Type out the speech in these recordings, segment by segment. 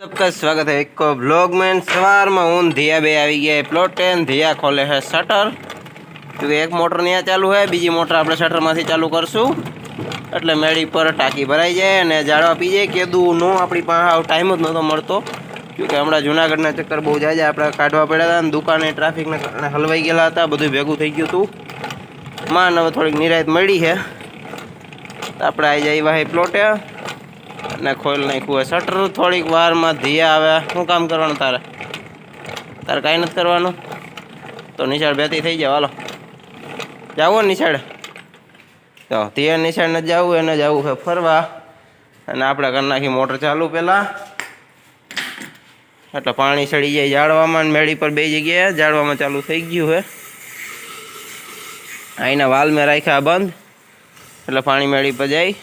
सबका स्वागत है एक ब्लॉग में સવારમાં હું ને ધીયા બે આવી ગયા પ્લોટ ને ધીયા ખોલે છે શટર તો એક મોટર ત્યાં ચાલુ છે બીજી મોટર આપણે શટરમાંથી ચાલુ કરશું એટલે મેળી પર ટાંકી ભરાઈ જાય અને જાળવા પી જાય કેદું નો આપણી પાસે આવ ટાઈમ જ નહોતો મળતો કે હમણાં જુનાગઢના ચક્કર બહુ જાય આપણે કાઢવા પડ્યા હતા અને દુકાને ટ્રાફિકને કારણે હલવાઈ ગયેલા હતા બધું ભેગું થઈ ગયું હતું માન હવે થોડીક નિરાયત મળી છે તો આપણે આવી જાય વાહી પ્લોટે અને ખોલ નાખ્યું હોય. શટર થોડીક વારમાં ધીયા આવે. શું કામ કરવાનું તારે? તારે કાંઈ નથી કરવાનું? તો નિશાળ બેતી થઈ જાવ હાલો. જાવું ને નિશાળે. તો ધીયા નિશાળ ને જવું, એને જવું છે ફરવા. અને આપણે કરી નાખી મોટર ચાલુ પહેલાં. એટલે પાણી ચડી જાય જાળવામાં ને મેળી પર બે જગ્યાએ. જાળવામાં ચાલુ થઈ ગયું છે. અહીંના વાલ મેં રાખ્યા બંધ. એટલે પાણી મેળી પર જાય.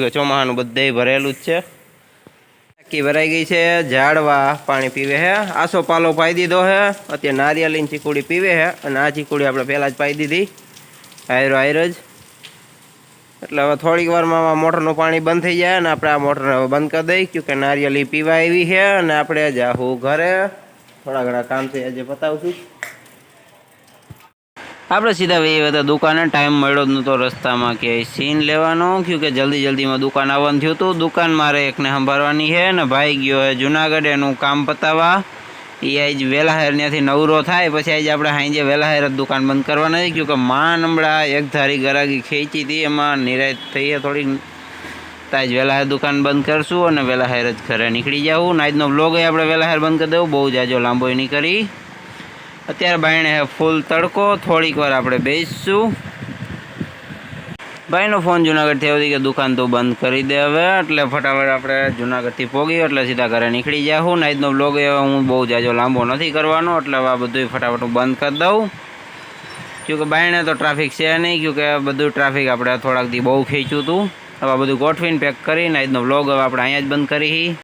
કે ચોમાસાનું બધે ભરેલું જ છે. ટાંકી ભરાઈ ગઈ છે, ઝાડવા પાણી પીવે છે આસો પાલો પાઈ દીધો છે અત્યારે નારિયેળીની ચીકુડી પીવે છે અને આ ચીકુડી આપણે પહેલાં જ પાઈ દીધી. આયરો આયરો જ. એટલે હવે થોડીક વારમાં મોટરનું પાણી બંધ થઈ જાય અને આપણે આ મોટરને હવે બંધ કરી દઈ. કેમ કે નારિયેળી પીવા આવી છે અને આપણે જાહું ઘરે. થોડા ઘણા કામ છે, આજે બતાવશું આપણે સીધા વહી હતા દુકાને ટાઈમ મળ્યો જ નહોતો રસ્તામાં કે સીન લેવાનો. ક્યું કે જલ્દી જલ્દીમાં દુકાન આવવાનું થયું હતું. દુકાન મારે એકને સંભાળવાની છે ને ભાઈ ગયો છે જુનાગઢ, એનું કામ પતાવવા એ આજ વહેલા ત્યાંથી નવરો થાય, પછી આજે આપણે સાંજે વહેલા જ દુકાન બંધ કરવાના છે. કે માં હમણાં એક ધારી ગરાગી ખેંચી હતી, એમાં નિરાશ થઈ થોડીક. તાજ વહેલા હેર દુકાન બંધ કરશું અને વહેલા જ ઘરે નીકળી જવું આજનો બ્લોગ આપણે વહેલા હેર બંધ કરી દેવું. બહુ જાજો લાંબો નહીં કરી. અત્યારે ભાઈને ફૂલ તડકો, થોડીક વાર આપણે બેસીશું. ભાઈનો ફોન જુનાગઢથી આવ્યો કે દુકાન તો બંધ કરી દે હવે, એટલે ફટાફટ આપણે જુનાગઢથી પોગી એટલે સીધા ઘરે નીકળી જાઉં ને આજનો બ્લોગ હું બહુ જાજો લાંબો નથી કરવાનો, એટલે આ બધું ફટાફટ બંધ કરી દઉં. કે બાયણે તો ટ્રાફિક છે નહીં કે બધું ટ્રાફિક આપણે થોડાકથી બહુ ખેંચ્યું હતું હવે બધું ગોઠવીને પેક કરીને આજનો બ્લોગ હવે આપણે અહીંયા જ બંધ કરી